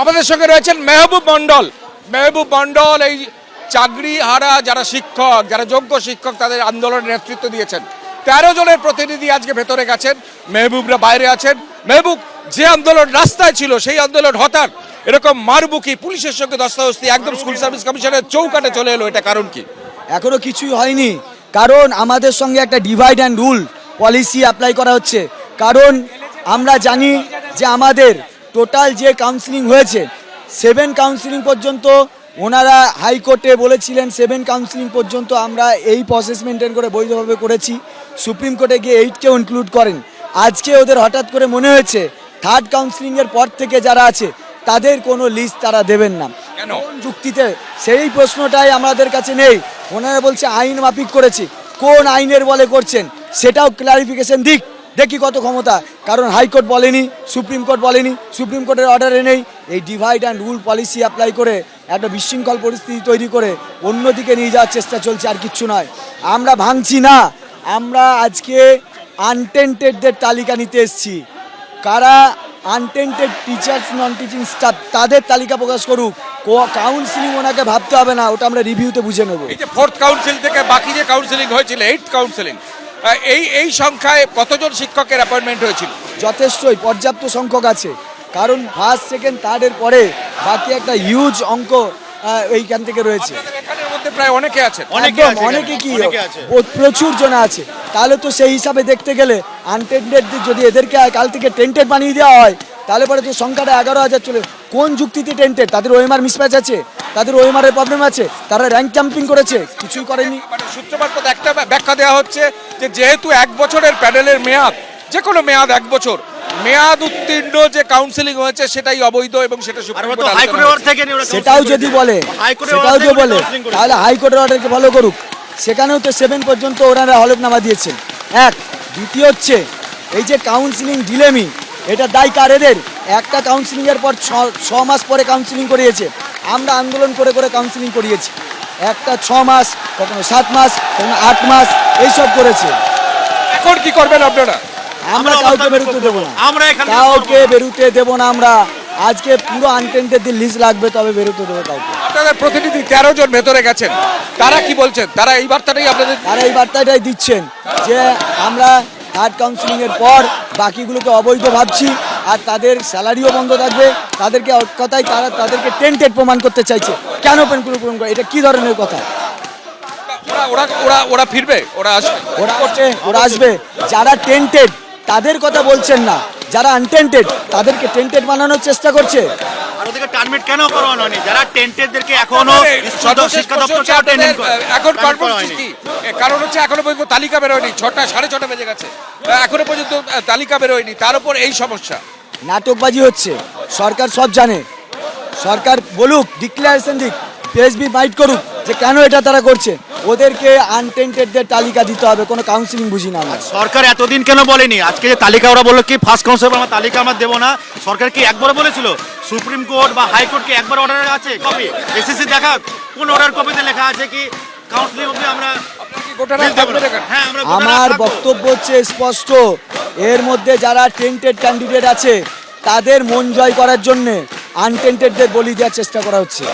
আমাদের সঙ্গে রয়েছেন মেহবুব মন্ডল মেহবুব মন্ডল এই চাকরি হারা যারা শিক্ষক, যারা যোগ্য শিক্ষক, তাদের আন্দোলনের নেতৃত্ব দিয়েছেন। তেরো জনের প্রতিনিধি আজকে ভেতরে গেছেন, মেহবুবরা বাইরে আছেন। মেহবুব, যে আন্দোলন রাস্তায় ছিল, সেই আন্দোলন হঠাৎ এরকম মারবুকি পুলিশের সঙ্গে দস্তাদস্তি একদম স্কুল সার্ভিস কমিশনের চৌকাটে চলে এলো, এটা কারণ কি? এখনও কিছুই হয়নি, কারণ আমাদের সঙ্গে একটা divide and rule policy apply করা হচ্ছে। কারণ আমরা জানি যে আমাদের টোটাল যে কাউন্সিলিং হয়েছে সেভেন কাউন্সিলিং পর্যন্ত ওনারা হাইকোর্টে বলেছিলেন সেভেন কাউন্সিলিং পর্যন্ত আমরা এই প্রসেস মেনটেন করে বৈধভাবে করেছি। সুপ্রিম কোর্টে গিয়ে এইটকেও ইনক্লুড করেন। আজকে ওদের হঠাৎ করে মনে হয়েছে থার্ড কাউন্সিলিংয়ের পর থেকে যারা আছে তাদের কোনো লিস্ট তারা দেবেন না। কেন? যুক্তিতে? সেই প্রশ্নটাই আমাদের কাছে নেই। ওনারা বলছে আইন মাফিক করেছি। কোন আইনের বলে করছেন? সেটাও ক্লারিফিকেশন দিক। দেখি কত ক্ষমতা। কারণ হাইকোর্ট বলেনি, সুপ্রিম কোর্ট বলেনি, সুপ্রিম কোর্টের অর্ডারে নেই। এই divide and rule policy apply করে একটা বিশৃঙ্খল পরিস্থিতি তৈরি করে অন্যদিকে নিয়ে যাওয়ার চেষ্টা চলছে আর কিচ্ছু নয়। আমরা ভাঙছি না। আমরা আজকে আনটেন্টেডদের তালিকা নিতে এসেছি। কারা untainted teachers non teaching staff তাদের তালিকা প্রকাশ করুক কাউন্সিলিং ওনাকে ভাবতে হবে না, ওটা আমরা রিভিউতে বুঝে নেব। এই যে ফোর্থ কাউন্সিল থেকে বাকি যে কাউন্সিলিং হয়েছিল এইট কাউন্সিলিং এই এই সংখ্যায় কতজন শিক্ষকের অ্যাপয়েন্টমেন্ট হয়েছিল? যথেষ্টই পর্যাপ্ত সংখ্যক আছে। কারণ ফার্স্ট সেকেন্ড থার্ডের পরে বাকি একটা হিউজ অঙ্ক এইখান থেকে রয়েছে। আপনাদের এখানের মধ্যে প্রায় অনেকে অনেকে একদম, অনেকে কি আছে। প্রচুর জন আছে। তাহলে তো সেই হিসাবে দেখতে গেলে আনটেন্টেড যদি এদেরকে কাল থেকে টেন্টেড বানিয়ে দেওয়া হয় তাহলে পরে তো সংখ্যাটা এগারো হাজার চলে কোন যুক্তিতে টেন্টেড তাদের ওএমআর মিসম্যাচ আছে। তাদের ওএমআর এর প্রবলেম আছে তারা র্যাঙ্ক ক্যাম্পিং করেছে কিছুই করেনি। মানে সূত্রপাত একটা ব্যাখ্যা দেওয়া হচ্ছে যে যেহেতু এক বছরের প্যানেলের মেয়াদ যে কোনো মেয়াদ এক বছর মেয়াদ উত্তীর্ণ যে কাউন্সিলিং হয়েছে সেটাই অবৈধ এবং সেটা সেটাও যদি বলে সেটাও যদি বলে তাহলে হাইকোর্টের অর্ডারকে ফলো করুক। সেখানেও তো সেভেন পর্যন্ত ওনারা হলফনামা দিয়েছেন। এক দ্বিতীয় হচ্ছে এই যে কাউন্সিলিং ডিলেমি এটা দায় কার এদের? একটা কাউন্সিলিং এর পর ছ- ছ মাস পরে কাউন্সিলিং করিয়েছে। আমরা আন্দোলন করে করে কাউন্সিলিং করিয়েছি। একটা ছ মাস কখনো সাত মাস কখনো আট মাস এইসব করেছে। এখন কি করবেন আপনারা? আমরা কাউকে বেরোতে দেবো না। আমরা কাউকে বেরোতে দেবো না আমরা। আজকে পুরো আনটেন্টেড লিস্ট লাগবে তবে বেরোতে দেবো কাউকে। আপনাদের প্রতিনিধি তেরো জন ভেতরে গেছেন। তারা কি বলছেন? তারা এই বার্তাটাই আপনাদের তারা এই বার্তাটাই দিচ্ছেন যে আমরা থার্ড কাউন্সিলিং এর পর বাকিগুলোকে অবৈধ ভাবছি। আর তাদের স্যালারিও বন্ধ থাকবে। তাদেরকে কথায় তারা তাদেরকে টেন্টেড প্রমাণ করতে চাইছে। কেন পেনগুলো পূরণ করে? এটা কি ধরনের কথা? ওরা ওরা ওরা ওরা ফিরবে? ওরা আসবে? ওরা করছে ওরা আসবে। যারা টেন্টেড তাদের কথা বলছেন না। যারা আনটেন্টেড তাদেরকে টেন্টেড বানানোর চেষ্টা করছে। আর টার্মিনেট কেন করানো হয়নি? যারা টেন্টেডদেরকে এখনও শিক্ষা। কি? কারণ হচ্ছে পর্যন্ত তালিকা বেরোয়নি। ছটা সাড়ে ছটা বেজে গেছে। এখনও পর্যন্ত তালিকা বেরোয়নি। তার উপর এই সমস্যা। নাটকবাজি হচ্ছে। সরকার সব জানে। সরকার বলুক ডিক্লারেশন দিক পিএসবি মাইট করুক যে কেন এটা তারা করছে। ওদেরকে আনটেন্টেডদের তালিকা দিতে হবে কোনো কাউন্সিলিং বুঝি না আমরা। সরকার এতদিন কেন বলেনি? আজকে যে তালিকা ওরা বলল কি ফার্স্ট কাউন্সিল আমার তালিকা আমরা দেবো না। সরকার কি একবার বলেছিল? সুপ্রিম কোর্ট বা হাইকোর্ট কি একবার অর্ডার আছে? কপি এসএসসি দেখা কোন অর্ডার কপিতে লেখা আছে কি? কাউন্সিলিং অবধি আমরা? হ্যাঁ আমার বক্তব্য হচ্ছে স্পষ্ট। এর মধ্যে যারা টেন্টেড ক্যান্ডিডেট আছে তাদের মন জয় করার জন্যে আনটেন্টেডদের বলি দেওয়ার চেষ্টা করা হচ্ছে।